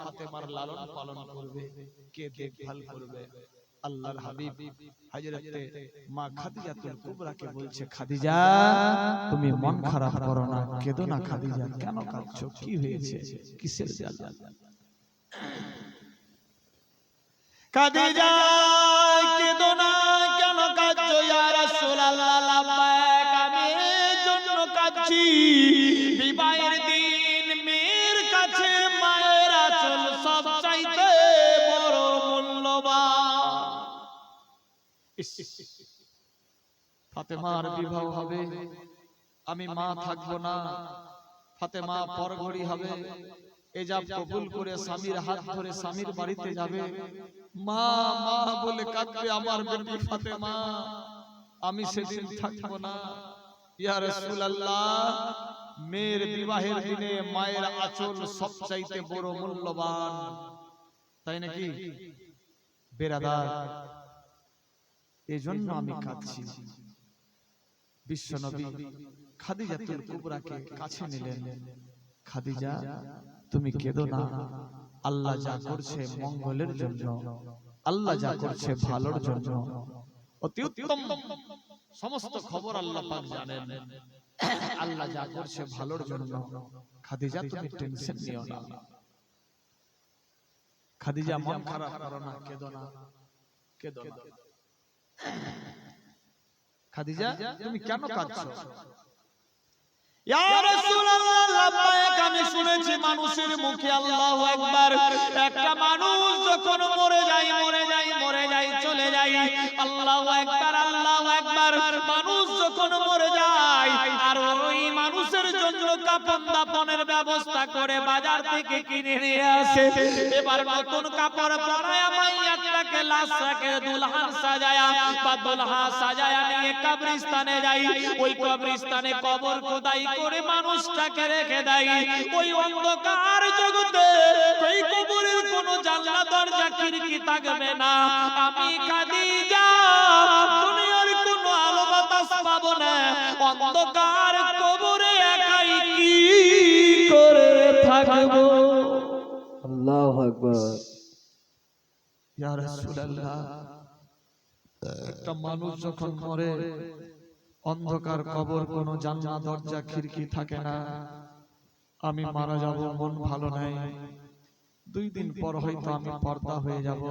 ফাতেমার লালন পালন করবে, কে দেখভাল করবে? আল্লাহর হাবিব হযরতে মা খাদিজাতুল কুবরাকে বলছে, খাদিজা, তুমি মন খারাপ করো না, কেঁদো না খাদিজা, কেন কাঁদছো? কি হয়েছে? কিসের জ্বালা খাদিজা, কেঁদো না, কেন কাঁদছো? ইয়া রাসূলুল্লাহ আমি জন্য কাঁদছি। বিবাহের ফাতেমার বিবাহ হবে। আমি মা থাকব না। ফাতেমা পরঘড়ি হবে। এজাব কবুল করে স্বামীর হাত ধরে স্বামীর বাড়িতে যাবে। মা মা বলে কাঁদবে আমার বেটি ফাতেমা। আমি সেদিন থাকব না। ইয়া রাসূলুল্লাহ মেয়ের বিবাহের দিনে মায়ের আঁচল সবচাইতে বড় মূল্যবান। তাই নাকি? বেরাদার এজন্য আমি কাঁদছি। বিশ্বনবী খাদিজাতুল কুবরাকে কাছে নিলেন। খাদিজা তুমি কেঁদো না। আল্লাহ যা করছে মঙ্গলের জন্য। আল্লাহ যা করছে ভালোর জন্য। অতি উত্তম। সমস্ত খবর আল্লাহ পাক জানেন। আল্লাহ যা করছে ভালোর জন্য। খাদিজা তুমি টেনশন নিও না। খাদিজা মন খারাপ করো না। কেঁদো না। কেঁদো না। খাদিজা তুমি কেন কাঁদছো? ইয়া রাসূলুল্লাহ লাব্বাইক আমি শুনেছি মানুষের মুখে আল্লাহু আকবার। একটা মানুষ যখন মরে যায় মরে যায় মরে যায় চলে যায় আল্লাহু আকবার আল্লাহু আকবার। মানুষ যখন মরে যায় আর ওই মানুষের জন্য কাপন দাপনের ব্যবস্থা করে বাজার থেকে কিনে নিয়ে আসে। এবার নতুন কাপড় পরায় লাশটাকে দুলহান সাজায়া বা দুলহা সাজায়া নিয়ে কবরস্থানে যাই ওই কবরস্থানে কবর খোদাই করে মানুষটাকে রেখে দেয় ওই অন্ধকার জগতে এই কবরের কোনো জানলা দরজা খিড়কি থাকবে না আমি খাদিজা দুনিয়ার কোনো আলো বাতাস পাবো না। অন্ধকার কবরে একাই কি করে থাকব? আল্লাহু আকবার। একটা মানুষ যখন মরে, অন্ধকার কবর, কোনো জানলা, দরজা, খিড়কি থাকে না। আমি মারা যাব, মন ভালো নাই। দুই দিন পর হয়তো আমি পর্দা হয়ে যাব,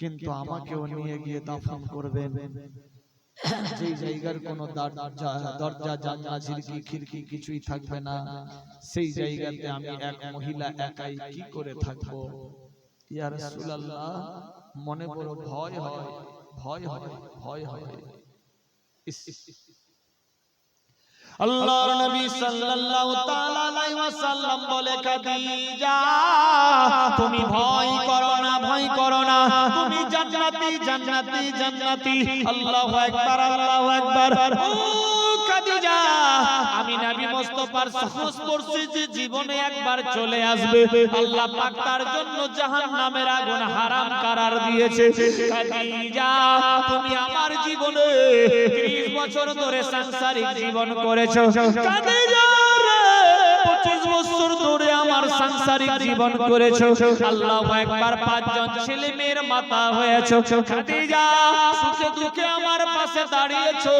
কিন্তু আমাকেও নিয়ে গিয়ে দাফন করবেন যেই জায়গার কোনো দরজা, জানলা ঝিড়কি খিড়কি কিছুই থাকবে না, সেই জায়গাতে আমি এক মহিলা একাই কি করে থাকব? ইয়া রাসূলুল্লাহ মনে বড় ভয় হয় ভয় হয় ভয় হয়। আল্লাহর নবী সাল্লাল্লাহু তাআলা আলাইহি ওয়াসাল্লাম বলে খাদিজা তুমি ভয় করো না ভয় করো না। তুমি জান্নাতি জান্নাতি জান্নাতি। আল্লাহু আকবার আল্লাহু আকবার মুস্তাফার সাহস করছি যে জীবনে একবার চলে আসবে আল্লাহ পাক তার জন্য জাহান্নামের আগুন হারাম করার দিয়েছে। খাদিজা তুমি আমার জীবনে 30 বছর ধরে সাংসারিক জীবন করেছ। খাদিজা 25 বছর ধরে সাংসারিক জীবন করেছ। আল্লাহু একবার পাঁচজন ছেলে মেয়ের মাতা হয়েছো। খাদিজা সুখে দুঃখে আমার পাশে দাঁড়িয়েছো।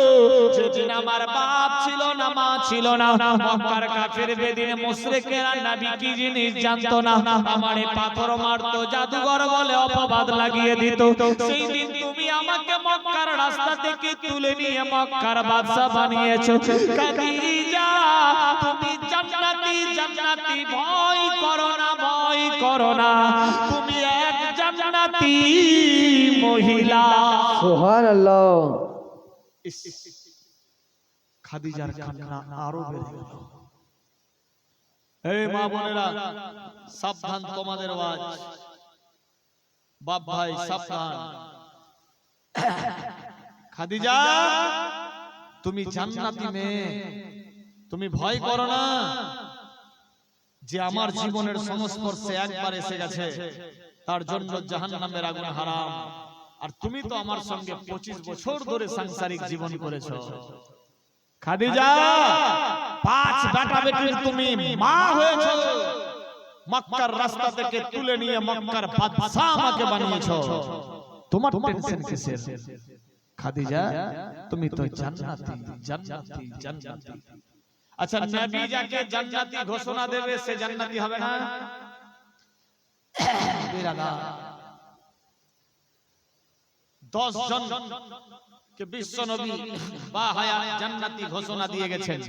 যেদিন আমার বাপ ছিল না, মা ছিল না, মক্কার কাফের বেদিনে মুশরিকেরা নবী কি জিনিস জানতো না। আমারে পাথর মারতো, জাদুঘর বলে অপবাদ লাগিয়ে দিত। সেই দিন তুমি আমাকে মক্কার রাস্তা থেকে তুলে নিয়ে মক্কার বাদশা বানিয়েছো। খাদিজা, তুমি জান্নাতি জান্নাতি ভয় করো না ভয় করো না। তুমি এক জান্নাতি মহিলা। সুবহানাল্লাহ। খাদিজার কান্না আরও বেড়ে গেল। এই মা বোনেরা সাবধান তোমাদের আওয়াজ বাপ ভাই সাবধান। খাদিজা তুমি জান্নাতি মেয়ে। তুমি ভয় করো না। যে আমার জীবনের সংস্পর্শে একবার এসে গেছে তার জন্য জাহান্নামের আগুন হারাম। আর তুমি তো আমার সঙ্গে পঁচিশ বছর ধরে সাংসারিক জীবন করেছ। খাদিজা পাঁচ বেটা বেটির তুমি মা হয়েছো। মক্কার রাস্তা থেকে তুলে নিয়ে মক্কার বাদশা আমাকে বানিয়েছো। তোমার টেনশন কিসের? খাদিজা তুমি তো জান্নাতি জান্নাতি। জান্নাতি। আচ্ছা নবী যাকে জান্নাতি ঘোষণা দেবে সে জান্নাতি হবে না। দশ জন কে বিশ্ব নবী বা হায়া জান্নাতি ঘোষণা দিয়ে গেছেন।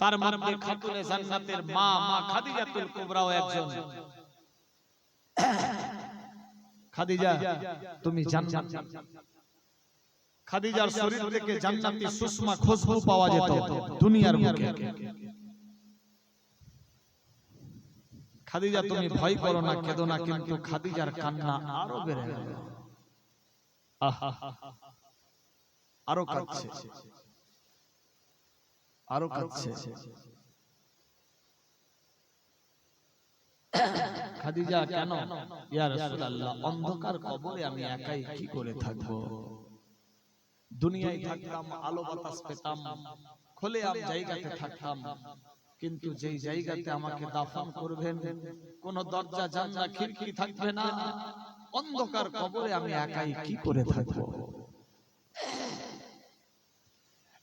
তার মধ্যে খাতুনে জান্নাতের মা মা খাদিজাতুল কুবরাও একজন। খাদিজা তুমি জান্নাত খাদিজার শরীর থেকে জান্নাতি সুষমা খুশবু পাওয়া যেত দুনিয়ার বুকে। খাদিজা তুমি ভয় করো না কেঁদো না কিন্তু খাদিজার কান্না আরও বেড়ে গেল। আহা আরও কাঁদছে। আরও কাঁদছে। খাদিজা কেন? ইয়া রাসূলুল্লাহ অন্ধকার কবরে আমি একাই কি করে থাকব? দুনিয়ায় থাকতাম আলো বাতাস পেতাম। খোলে আম জায়গাতে থাকতাম। কিন্তু যেই জায়গাতে আমাকে দাফন করবেন কোন দরজা জানলা খিড়কি থাকবে না। অন্ধকার কবরে আমি একাই কি করে থাকব?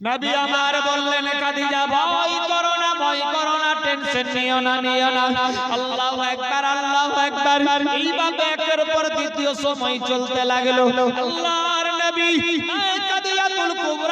নবী আমার বললেন খাদিজা ভয় করো না ভয় করো না টেনশন নিও না নিও না। আল্লাহু আকবার আল্লাহু আকবার এইভাবে একের পর দ্বিতীয় সময় চলতে লাগল। আল্লাহর নবী।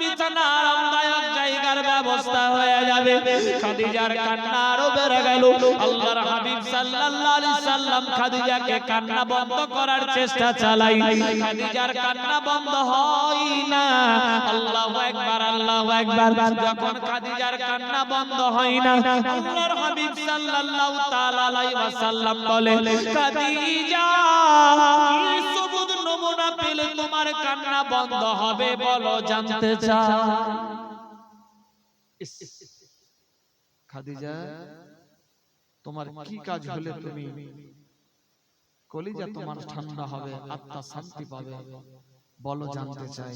বিছানা আরামদায়ক জায়গার ব্যবস্থা হয়ে যাবে। খাদিজার কান্না আরও বেড়ে গেল। আল্লাহর হাবিব সাল্লাল্লাহু আলাইহি সাল্লাম খাদিজাকে কান্না বন্ধ করার চেষ্টা চালাই খাদিজার কান্না বন্ধ হয় না। আল্লাহু আকবার আল্লাহু আকবার। যখন খাদিজার কান্না বন্ধ হয় না, আল্লাহর হাবিব সাল্লাল্লাহু তাআলা আলাইহি ওয়াসাল্লাম বলে খাদিজা নমুনা পেলে তোমার কান্না বন্ধ হবে বলো জানতে চাও। খাদিজা তোমার কি কাজ হলে তুমি কলিজা তোমার ঠান্ডা হবে আত্মা শান্তি পাবে। বলো জানতে চাই।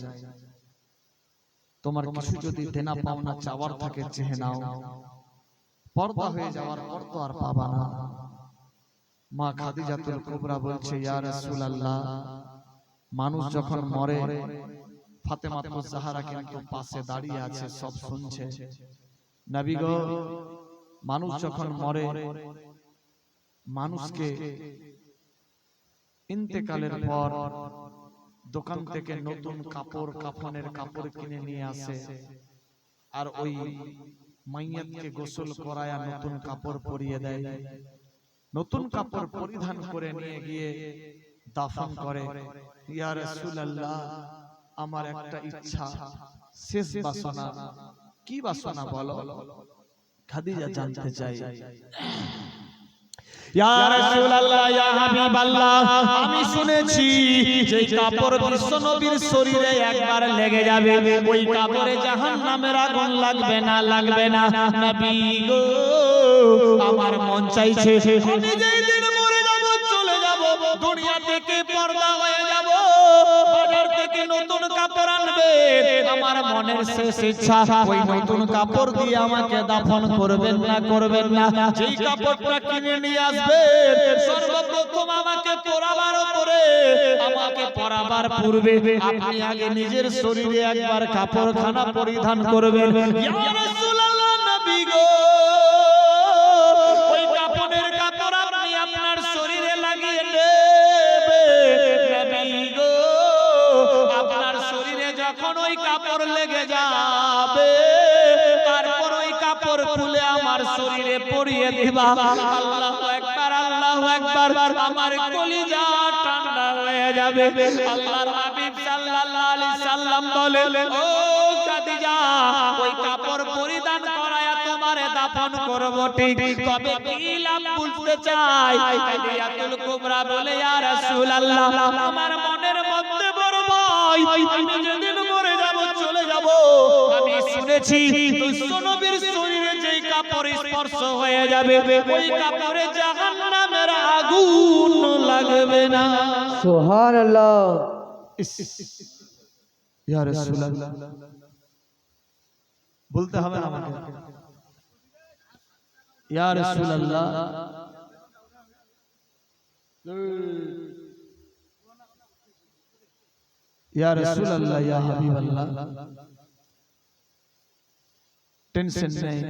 তোমার কিছু যদি দেনা পাওনা চাওয়ার থাকে চেহে নাও। পর্দা হয়ে যাওয়ার পর তো আর পাবা না। মা খাদিজাতুল কুবরা বলছে ইয়া রাসূলুল্লাহ মানুষ যখন মরে ফাতেমা তো জাহারা কিন্তু পাশে দাঁড়িয়ে আছে সব শুনছে। নবী গো মানুষ যখন মরে মানুষকে ইন্তেকালের পর দোকান থেকে নতুন কাপড় কাফনের কাপড় কিনে নিয়ে আসে। আর ওই মাইয়াতকে গোসল করায়া নতুন কাপড় পরিয়ে দেয়। নতুন কাপড় পরিধান করে নিয়ে গিয়ে দাফন করে। ইয়া রাসূলুল্লাহ আমার একটা ইচ্ছা। শেষ বাসনা। কি বাসনা বলো? খাদিজা জানতে চাই। ইয়া রাসূলুল্লাহ ইয়া হাবিবাল্লাহ আমি শুনেছি যে কাপড় বিশ্ব নবীর শরীরে একবার লেগে যাবে ওই কাপড়ে জাহান্নামের আগুন লাগবে না লাগবে না নবী গো। আমার মন চাইছে আমি যেই কাপড় আনবে। আমার মনের শেষ ইচ্ছা, ওই নতুন কাপড় দিয়ে আমাকে দাফন করবেন না করবেন না। যেই কাপড়টা কিনে নিয়ে আসবেন সর্বপ্রথম আমাকে পরাবার পরে আমাকে পরাবার পূর্বে আপনি আগে নিজের শরীরে একবার কাপড়খানা পরিধান করবেন। ইয়া রাসূলুল্লাহ, নবী গো! কাপড় লেগে যাবে। তারপর ওই কাপড় খুলে আমার শরীরে পরিয়ে দিবা। আল্লাহু আকবার আল্লাহু আকবার আমার কলিজা ঠান্ডা হয়ে যাবে। আল্লাহর হাবিব সাল্লাল্লাহু আলাইহি সাল্লাম বলে ও খাদিজা, ওই কাপড় পরিধান করায়া তোমারে দাফন করব ঠিক। তবে কি লাভ চাই? খাদিজাতুল কুবরা বলে, ইয়া রাসূলুল্লাহ, আমার মনের মধ্যে বড় ভয়। আমি যেদিন শুনেছি নবীর শরীরে যেই কাপড় স্পর্শ হয়ে যাবে ওই কাপড়ে জাহান্নামের আগুন লাগবে না সুহান আল্লাহ ইয়া রাসূলুল্লাহ বলতে হবে না আমাকে ইয়া রাসূলুল্লাহ ইয়া রাসূলুল্লাহ ইয়া হাবিবাল্লাহ টেনশন নেই।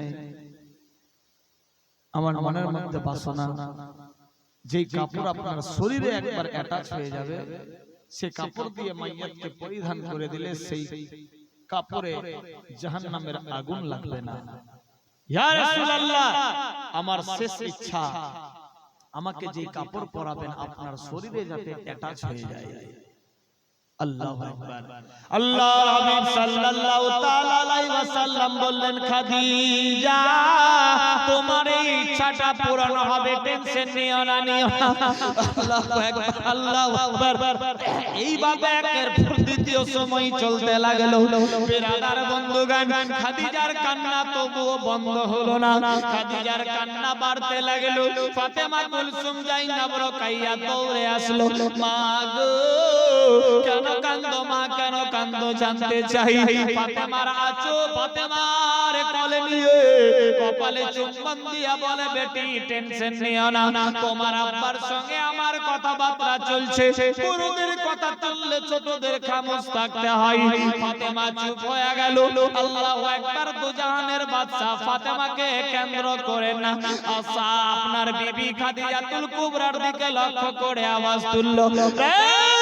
আমার মনের মধ্যে বাসনা। যেই কাপড় আপনার শরীরে একবার অ্যাটাচ হয়ে যাবে সে কাপড় দিয়ে মাইয়াতকে পরিধান করে দিলে সেই কাপড়ে জাহান্নামের আগুন লাগবে না। আমার শেষ ইচ্ছা। আমাকে যে কাপড় পরাবেন আপনার শরীরে যাতে অ্যাটাচ হয়ে যায়। আল্লাহু আকবার। হাবিব সাল্লাল্লাহু তাআলা আলাইহি ওয়াসাল্লাম বললেন খাদিজা তোমার এই ইচ্ছাটা পূরণ হবে টেনশন নিও না নিও আল্লাহু আকবার আল্লাহু আকবার। এইভাবে একের পর দ্বিতীয় সময় চলতে লাগল। বিরাদার বন্ধুগান খাদিজার কান্না তবুও বন্ধ হলো না। খাদিজার কান্না বাড়তে লাগল। ফাতেমা কুলসুম জাইনাব রকাইয়া দৌড়ে আসলো। মা গো কেন কান্দো মা কেন কান্দো জানতে চাই? ফাতেমার আচো ফাতেমার কোলে নিয়ে কপালে চুম্বন দিয়া বলে বেটি টেনশন নিও না। তোমার আব্বার সঙ্গে আমার কথাবার্তা চলছে। বড়দের কথা চললে ছোটদের খামোশ থাকতে হয়। ফাতেমা চুপ হয়ে গেল। আল্লাহু আকবার দুজাহানের বাদশা ফাতেমাকে কেন্দ্র করে না। আশা আপনার বিবি খাদিজাতুল কুবরার দিকে লক্ষ্য করে আওয়াজ তুললো। খাদিজা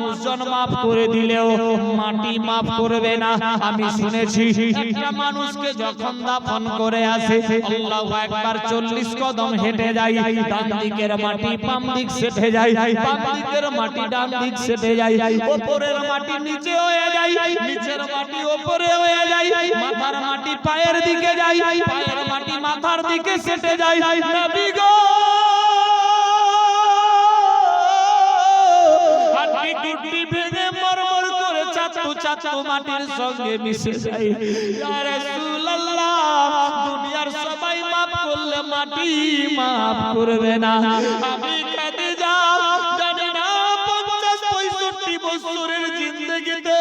মানুষজন maaf করে দিলেও মাটি maaf করবে না। আমি শুনেছি, একটা মানুষকে যখন দাফন করে আসে, আল্লাহু আকবার 40 কদম হেঁটে যায় ডান দিকের মাটি বাম দিক সেটে যায় বাম দিকের মাটি ডান দিক সেটে যায় উপরের মাটি নিচে হয়ে যায়, নিচের মাটি উপরে হয়ে যায়, মাথার মাটি পায়ের দিকে যায়, পায়ের মাটি মাথার দিকে সেটে যায়। নবী গো! চাচু মাটির সঙ্গে মিশে যায় দুনিয়ার সবাই মাফ করলে মাটি মাফ করবে না। আমি খাদিজা, জানি না 50 65 বছরের জিন্দেগিতে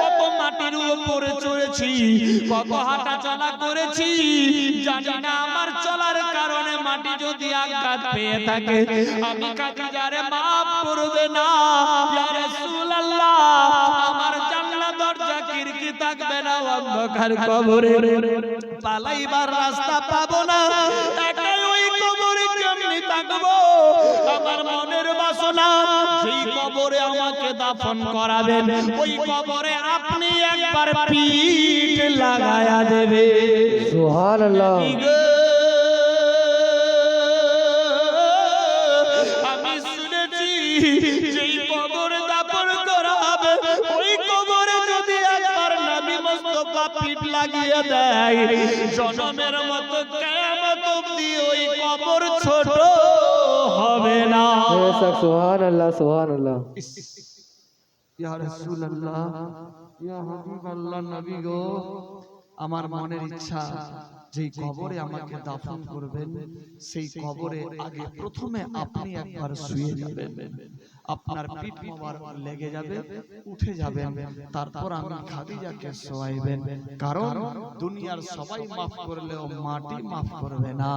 কত মাটির উপরে চড়েছি, কত হাঁটা চলা করেছি, জানি না আমার যদি আঘাত পেয়ে থাকে আমি খাদিজারে মাফ করবে না। ইয়া রাসূলুল্লাহ আমার জান্নাত দরজা খিড়কি থাকবে না অন্ধকার কবরে। পালাইবার রাস্তা পাবো না একাই ওই কবরে কেমনি থাকব? আমার মনের বাসনা সেই কবরে আমাকে দাফন করাবেন ওই কবরে আপনি একবার পিঠ লাগায়া দেবে। সুহান লাগিয়ে দেয়। জনমের মতো কিয়ামত অবধি ওই কবর ছোট হবে না। সুহান আল্লাহ সুহান আল্লাহ ইয়া রাসূলুল্লাহ ইয়া হাবিবাল্লাহ নবী গো আমার মনের ইচ্ছা যেই কবরে আমাকে দাফন করবেন সেই কবরে আগে প্রথমে আপনি একবার শুয়ে যাবেন। আপনার পিঠ মোবার লেগে যাবে উঠে যাবেন। তারপর আমি খাদিজাকে শোয়াইবেন। কারণ দুনিয়ার সবাই মাফ করলেও মাটি মাফ করবে না।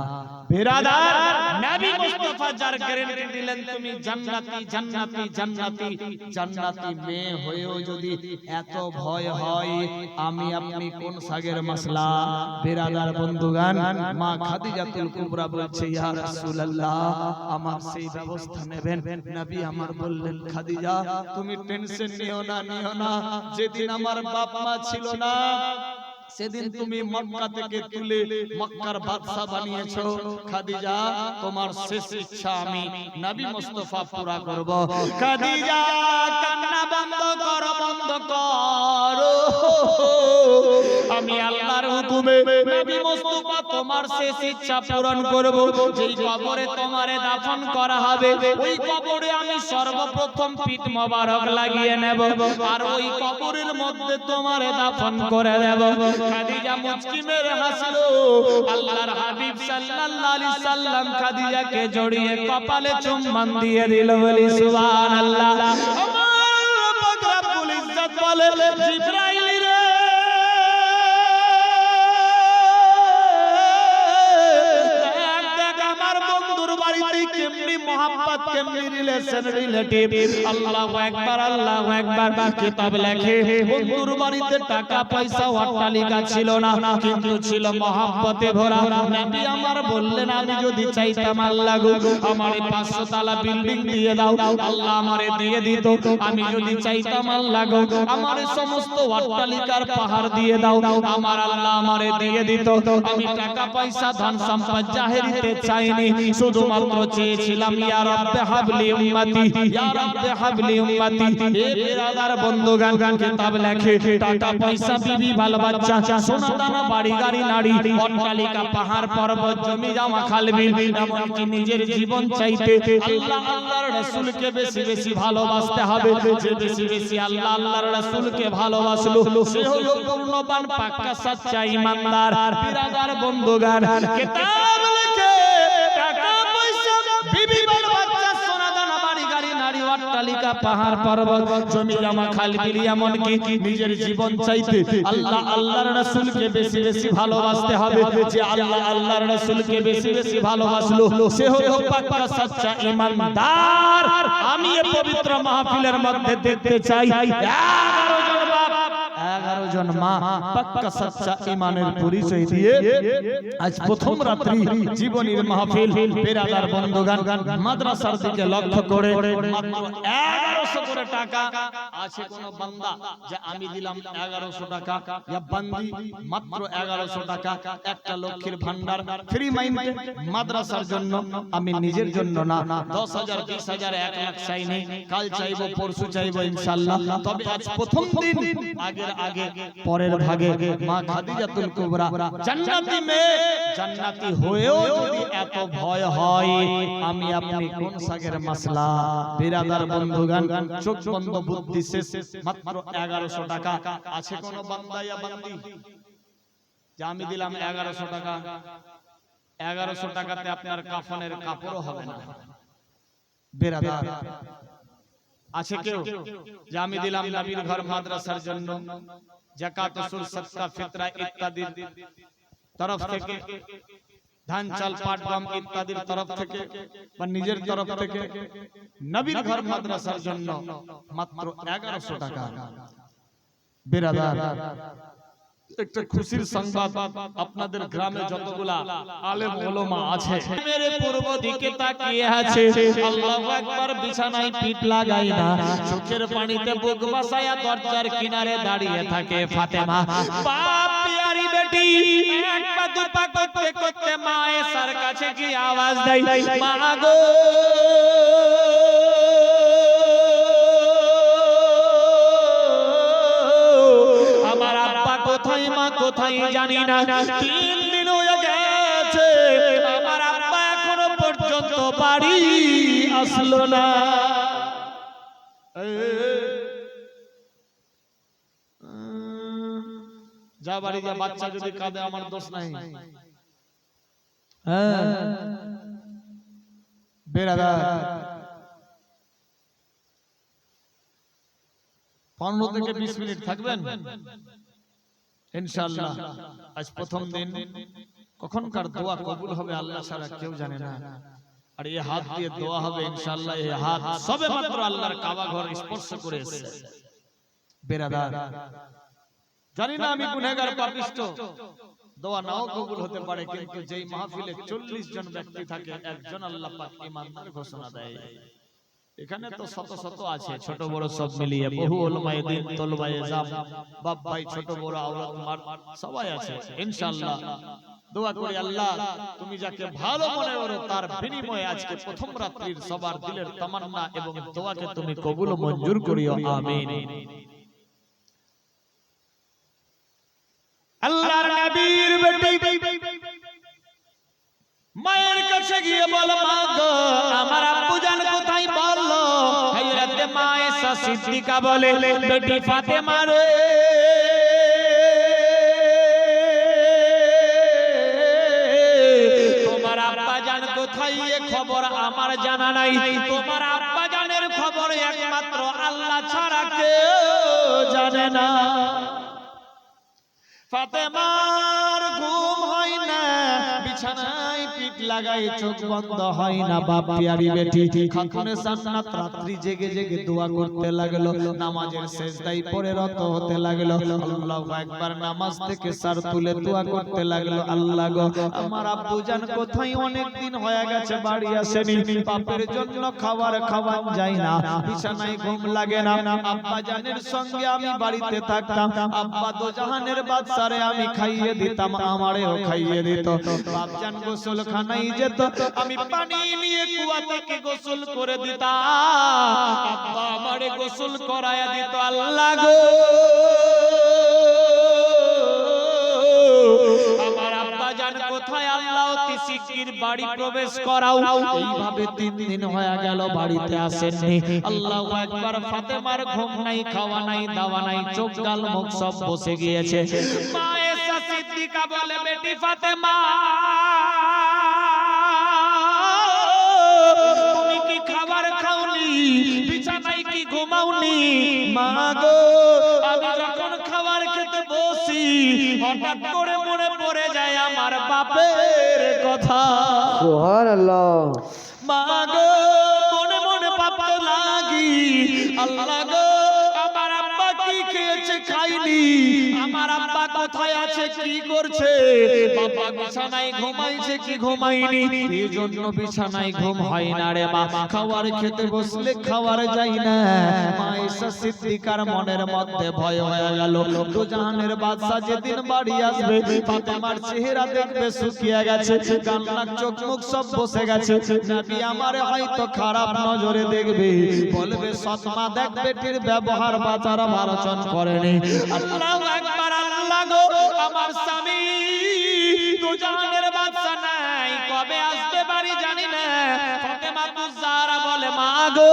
বেরাদার! নবী মুস্তাফা যার গ্যারান্টি দিলেন তুমি জান্নাতি জান্নাতি জান্নাতি জান্নাতি মেয়ে হয়েও যদি এত ভয় হয় আমি আপনি কোন সাগের মাসলা? বেরাদার বন্ধুগান মা খাদিজাতুল কুবরা বলছে ইয়া রাসূলুল্লাহ আমার সেই ব্যবস্থা নেবেন। নবী আমার বললেন খাদিজা তুমি টেনশন নিও না নিও না। যেদিন আমার বাপ মা ছিল না সেদিন তুমি মক্কা থেকে তুলে মক্কার বাদশা বানিয়েছো। খাদিজা তোমার শেষ ইচ্ছা আমি নবী মুস্তাফা পুরা করব। খাদিজা কান্না বন্ধ করো বন্ধ করো। আমি আল্লাহর হুকুমে নবী মুস্তাফা তোমার শেষ ইচ্ছা পূরণ করব যেই কবরে তোমারে দাফন করা হবে ওই কবরে আমি সর্বপ্রথম পিঠ মোবারক লাগিয়ে নেব আর ওই কবরের মধ্যে তোমারে দাফন করে দেব। খাদিজা মুচকি মেরে হাসলো আল্লাহর হাবিব সাল্লাল্লাহু আলাইহি সাল্লাম খাদিজাকে জড়িয়ে কপালে চুম্বন দিয়ে দিল বলি সুবহানাল্লাহ। আমার পাক রব্বুল ইজ্জত বলে মোহাম্মত কেমনি রিলেশন রিলেটিভ আল্লাহু আকবার আল্লাহু আকবার কিতাব লেখে বন্ধুর বাড়িতে টাকা পয়সা অট্টালিকা ছিল না কিন্তু ছিল মহাব্বতে ভরা। নবী আমার বললেন আমি যদি চাইতাম আল্লাহ গো আমার 500 তালা বিল্ডিং দিয়ে দাও আল্লাহ আমারে দিয়ে দিত। আমি যদি চাইতাম আল্লাহ গো আমার সমস্ত অট্টালিকার পাহাড় দিয়ে দাও আমার আল্লাহ আমারে দিয়ে দিত। আমি টাকা পয়সা ধন সম্পদ জাহেরিতে চাইনি শুধুমাত্র চেয়েছিলাম ইয়া রব্বে হাবলি উম্মতি, ইয়া রব্বে হাবলি উম্মতি। এ বিরাদার বন্ধুগান কিতাব লেখে, টাকা পয়সা, বিবি ভালো বাচ্চা সোনা দানা বাড়ি, গাড়ি নারী অট্টালিকা পাহাড়, পর্বত, জমি জামা খালবিল এমনকি নিজের জীবন চাইতে আল্লাহ, আল্লাহর রাসূলকে বেশি বেশি ভালোবাসতে হবে। যে বেশি বেশি আল্লাহ, আল্লাহর রাসূলকে ভালোবাসলো সে হলো পূর্ণবান পাক্কা সচ্চা ঈমানদার বিরাদার বন্ধুগান। কিতাব লেখে অট্টালিকা পাহাড়, পর্বত জমি জমা খাল বিলি এমনকি নিজের জীবন চাইতে আল্লাহ, আল্লাহর রাসূলকে বেশি বেশি ভালোবাসতে হবে। যে আল্লাহ, আল্লাহর রাসূলকে বেশি বেশি ভালোবাসলো, সে হলো পাক্কা সচ্চা ঈমানদার আমি এই পবিত্র মাহফিলের মধ্যে দেখতে চাই। 11 জন বাপ এগারো জন মা পাক্কা সচ্চা ইমানের পরিচয় দিয়ে আজ প্রথম রাত্রি জীবনের মাহফিল বেরাদার বন্ধুগান মাদ্রাসার দিকে লক্ষ্য করে মাত্র এগারোশো করে টাকা। আছে কোন বান্দা যে আমি দিলাম এগারোশো টাকা? ইয়া বান্দি মাত্র এগারোশো টাকা। একটা লক্ষ্মীর ভান্ডার ফ্রি মাইন্ডে মাদ্রাসার জন্য আমি নিজের জন্য না। দশ হাজার বিশ হাজার এক লাখ চাইনি। কাল চাইব পরশু চাইব ইনশাল্লাহ। তবে আজ প্রথম দিন আগের আগে পরের ভাগে মা খাদিজাতুল কুবরা জান্নাতি মেয়ে জান্নাতি হয়েও যদি এত ভয় হয় আমি আপনি কোন সাগের মাসলা? বিরাদার বন্ধুগান চোখ বন্ধ বুদ্ধি শেষ মাত্র 1100 টাকা। আছে কোন বান্দা ইয়া বান্দি? যে আমি দিলাম 1100 টাকা। 1100 টাকাতে আপনার কাফনের কাপড়ও হবে না। বেরাদার। আছে কেউ যে আমি দিলাম নবীর ঘর মাদ্রাসার জন্য জাকাত উসুল সদকা ফিতরা ইত্যাদির তরফ থেকে ধান চাল পাট গম ইত্যাদির তরফ থেকে বা নিজের তরফ থেকে নবীর ঘর মাদ্রাসার জন্য মাত্র এগারোশো টাকা বেরাদার একটা খুশির সংবাদ আপনাদের গ্রামে যতগুলা আলেম ওলমা আছে। মেরে পূর্ব দিকে তাকিয়ে আছে। আল্লাহু আকবার বিছানায় পিঠ লাগাই না। চোখের পানিতে বুক বাসায়া দরজার কিনারে দাঁড়িয়ে থাকে ফাতেমা। বাপ পিয়ারি বেটি এক পা দু পা করতে করতে মা এসার কাছে কি আওয়াজ দেয় মা গো না তিন দিন হয়ে গেছে আমার আব্বা এখনও পর্যন্ত বাড়ি আসলো না। যা বাড়ি যা বাচ্চা যদি কাঁদে আমার দোষ নাই। হ্যাঁ। বেরাদার পনেরো থেকে বিশ মিনিট থাকবেন? ইনশাআল্লাহ আজ প্রথম দিন। কখনকার দোয়া কবুল হবে আল্লাহ ছাড়া কেউ জানে না। আর এই হাত দিয়ে দোয়া হবে ইনশাআল্লাহ এই হাত সবে মাত্র আল্লাহর কাবা ঘর স্পর্শ করে এসেছে। বেরাদার জানি না আমি গুনাহগার পাপিষ্ট। দোয়া নাও কবুল হতে পারে কিন্তু যেই মাহফিলে 40 জন ব্যক্তি থাকে একজন আল্লাহ পাক ঈমানদার ঘোষণা দেয়। এখানে তো শত শত আছে ছোট বড় সব মিলিয়ে বহু ওলমায়ে দিন তলবায়ে জাম বাপ ভাই ছোট বড় আওলাদ মার সবাই আছে ইনশাআল্লাহ। দোয়া করি আল্লাহ তুমি যাকে ভালো মনে করো তার বিনিময়ে আজকে প্রথম রাত্রির সবার দিলের তামান্না এবং দোয়াকে তুমি কবুল ও মঞ্জুর করিও আমিন। আল্লাহর নবীর বেটি মায়ের কাছে গিয়ে বল মা গো আমার আব্বু জান কোথায়? সিদ্দিকা বলে, বেটি ফাতেমা রে। তোমার আব্বা জান কোথায় খবর আমার জানা নাই। তোমার আব্বা জানের খবর একমাত্র আল্লাহ ছাড়া কেউ জানে না। ফাতেমার বিছানায় পিঠ লাগাই চোখ বন্ধ হয় না বাপ পিয়ারি বেটি। খাতুনে জান্নাত রাত্রি জেগে জেগে দোয়া করতে লাগল নামাজের সেজদায় পড়ে রত হতে লাগল। আল্লাহু একবার নামাজ থেকে সার তুলে দোয়া করতে লাগল আল্লাহ গো আমার আব্বু জান কোথায় অনেক দিন হয়ে গেছে বাড়ি আসেনি। বাপের জন্য খাবার খাওয়ান যায় না বিছানায় ঘুম লাগে না। আব্বা জানের সঙ্গে আমি বাড়িতে থাকতাম আব্বা দো জাহানের বাদশারে আমি খাইয়ে দিতাম আমারেও খাইয়ে দিত। বাপজান গোসল খানাই যেত, আমি পানি নিয়ে কুয়া থেকে গোসল করে দিতাম। আমারে গোসল করায়া দিত, আল্লাহ গো। আমার আল্লাহ বাড়ি প্রবেশ করাও? আল্লাহু ঘুম নাই, খাওয়া নাই, দাওয়া নাই চোখ গাল মুখ সব বসে গিয়েছে। সিদ্দিকা বলে বেটি ফাতেমা তুমি কি খাবার খাওনি? বিছানায় কি ঘুমাওনি? মা গো আমি যখন খাবার খেতে বসি হঠাৎ করে মনে পড়ে যায় আমার বাপের কথা। সুহান আল্লাহ মা গো মনে মনে পাপতে লাগি আল্লাহ গো আমার আব্বা কি খেয়েছে খাইনি কোথায় আছে, কি করছে? বাবা বিছানায় ঘুমাইছে, কি ঘুমাইনি এই জন্য বিছানায় ঘুম হয় না রে খাবার খেতে বসলে যাই না। মা সিদ্দিকার মনের মধ্যে ভয় হয়ে গেল। যেদিন বাড়ি আসবে চেহারা দেখবে, শুকিয়ে গেছে। গান নাক চোখ মুখ সব বসে গেছে। আমারে হয়তো খারাপ নজরে দেখবে। বলবে, সৎমা দেখ ব্যবহার বাচার ভারচন করেনি। আল্লাহু আল্লাহ গো, আমার স্বামী তো জাহানের বাদশা নাই, কবে আসবে বাড়ি জানি না। তুজারা বলে, মা গো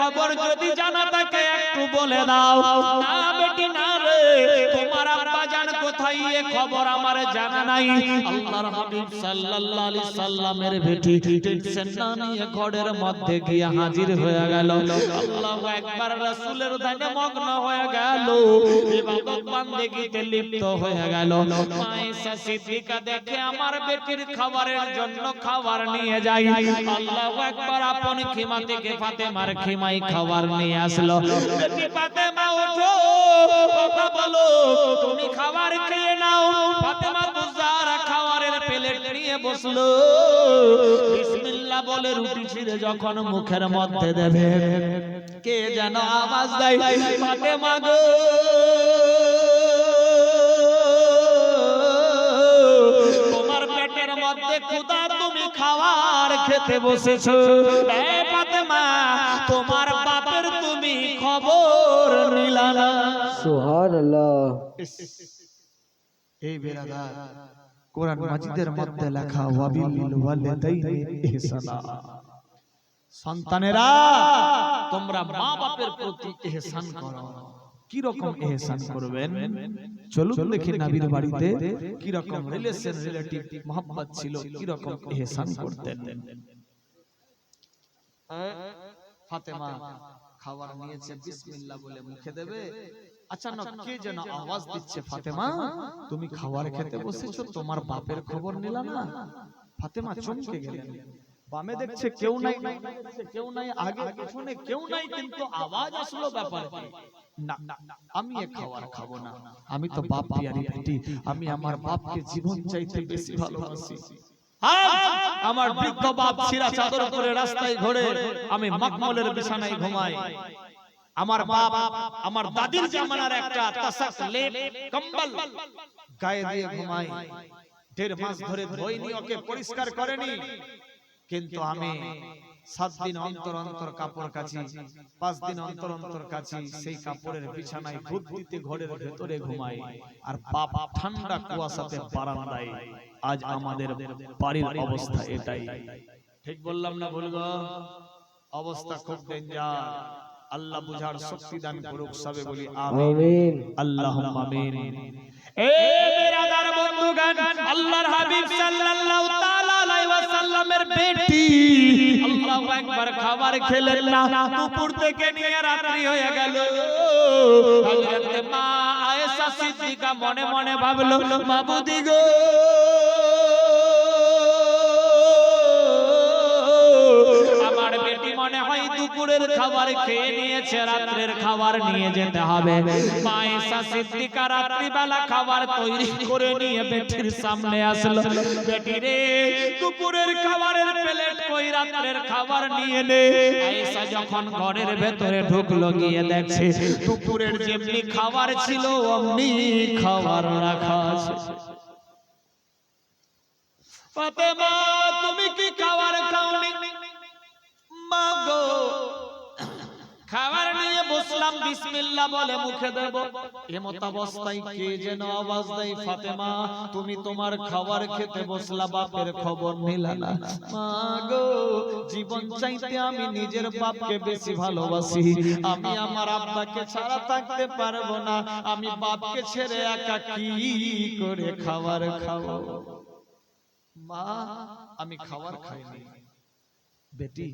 খবর যদি জানা থাকে বলে দাও। না বেটি, না খবর আমার জানা নাই। আল্লাহর সাল্লাল্লাহু আলাইহি সাল্লামের বেটি টেনশন না নিয়ে ঘরের মধ্যে গিয়ে হাজির হয়ে গেল। আল্লাহু একবার রাসূলের ধ্যানে মগ্ন হয়ে গেল। ইবাদত বান্দেগিতে লিপ্ত হয়ে গেল। মায়েশা সিদ্দিকা দেখে আমার বেটির খাবারের জন্য খাবার নিয়ে যাই আল্লাহু একবার আপন খিমা থেকে ফাতেমার খিমাই খাবার নিয়ে আসলো। বেটি ফাতেমা, ওঠো, কথা বলো, তুমি খাবার খেয়ে নাও। ফাতেমা তুজারা খাবারের প্লেট নিয়ে বসল। বিসমিল্লাহ বলে রুটি ছিঁড়ে যখন মুখের মধ্যে দেবে। কে যেন আওয়াজ দেয় ফাতেমা গো। তোমার পেটের মধ্যে ক্ষুধা তুমি খাবার খেতে বসেছো। এ ফাতেমা তোমার বাপের তুমি খবর নিলা না। এই বেরাদার কোরআন মাজিদের মধ্যে লেখা ওয়াবিল ওয়ালিদাইনি ইহসানা। সন্তানেরা তোমরা মা বাপের প্রতি ইহসান করো। কি রকম ইহসান করবেন? চলুন দেখি নবীর বাড়িতে কি রকম রিলেশন রিলেটিভ মোহাম্মত ছিল কি রকম ইহসান করতেন? ফাতেমা খাবার নিয়েছে বিসমিল্লাহ বলে মুখে দেবে। আচানক কে যেন আওয়াজ দিচ্ছে ফাতেমা তুমি খাবার খেতে বসেছো তোমার বাপের খবর নিলা না। ফাতেমা চমকে গেলেন। বামে দেখছে কেউ নাই কেউ নাই আগে পিছনে কেউ নাই কিন্তু আওয়াজ আসলো ব্যাপারে। আমি খাবার খাব না। আমি তো বাপ পিয়ারি। বেটি আমি আমার বাপকে জীবন চাইতে বেশি ভালোবাসি। আমার বৃদ্ধ বাপ ছিঁড়া চাদর করে রাস্তায় ঘোরে। আমি মখমলের বিছানায় ঘুমাই। আমার বাবা আমার দাদির জামানার একটা তাসাক লেপ কম্বল গায়ে দিয়ে ঘুমাই। দেড় মাস ধরে ধোয়নি ওকে পরিষ্কার করেনি। কিন্তু আমি সাত দিন অন্তর অন্তর কাপড় কাচি পাঁচ দিন অন্তর অন্তর কাচি সেই কাপড়ের বিছানায় ভূত দিতে ঘরের ভেতরে ঘুমাই। আর বাপ ঠান্ডা কুয়াশাতে বারান্দায়। আজ আমাদের বাড়ির অবস্থা এটাই। ঠিক বললাম না বলব অবস্থা খুব ডেঞ্জার আল্লাহ বুঝার শক্তি দান করুক সবে বলি আমিন। আমিন। আল্লাহ আমিন। এ বিরাদার বন্ধুগণ আল্লাহর হাবিব সাল্লাল্লাহু তাআলা আলাইহি ওয়াসাল্লামের বেটি। আল্লাহু আকবার খাবার খেলেন না দুপুর থেকে নিয়ে রাত্রি হয়ে গেল। হযরত মা আয়েশা সিদ্দিকা মনে মনে ভাবলো মাবুদি গো মনে হয় দুপুরের খাবার খেয়ে নিয়েছে, রাত্রের খাবার নিয়ে যেতে হবে। সিদ্দিকা রাত্রিবেলা খাবার তৈরি করে নিয়ে বেটির সামনে আসলো। বেটি রে, দুপুরের খাবারের প্লেট কই? রাত্রের খাবার নিয়ে নে। যখন ঘরের ভেতরে ঢুকলো, গিয়ে দেখছে দুপুরের যেমনি খাবার ছিল, অমনি খাবার রাখা আছে। ফাতেমা, তুমি কি মা গো খাবার নিয়ে বসলাম বিসমিল্লাহ বলে মুখে দেব। এমত অবস্থায় কে যেন আওয়াজ দেয় ফাতেমা তুমি তোমার খাবার খেতে বসলা বাপের খবর নিলা না। মা গো জীবন চাইতে আমি নিজের বাপকে বেশি ভালোবাসি। আমি আমার আব্বাকে ছাড়া থাকতে পারব না। আমি বাপকে ছেড়ে একা কি করে খাবার খাব? মা আমি খাবার খাইনি। বেটি,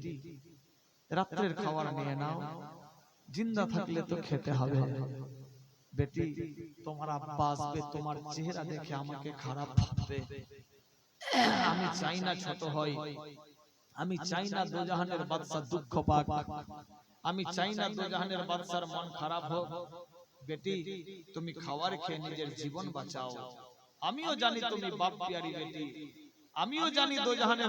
রাত্রের খাবার নিয়ে নাও, জিন্দা থাকলে তো খেতে হবে। বেটি, তোমার আব্বা আসবে, তোমার চেহারা দেখে আমাকে খারাপ ভাববে। আমি চাই না ছোট হই, আমি চাই না দোজাহানের বাদশা দুঃখ পাক। আমি চাই না দোজাহানের বাদশার মন খারাপ হোক। বেটি, তুমি খাবার খেয়ে নিজের জীবন বাঁচাও। আমিও জানি তুমি বাপ পিয়ারি বেটি। আমিও জানি দোজাহানের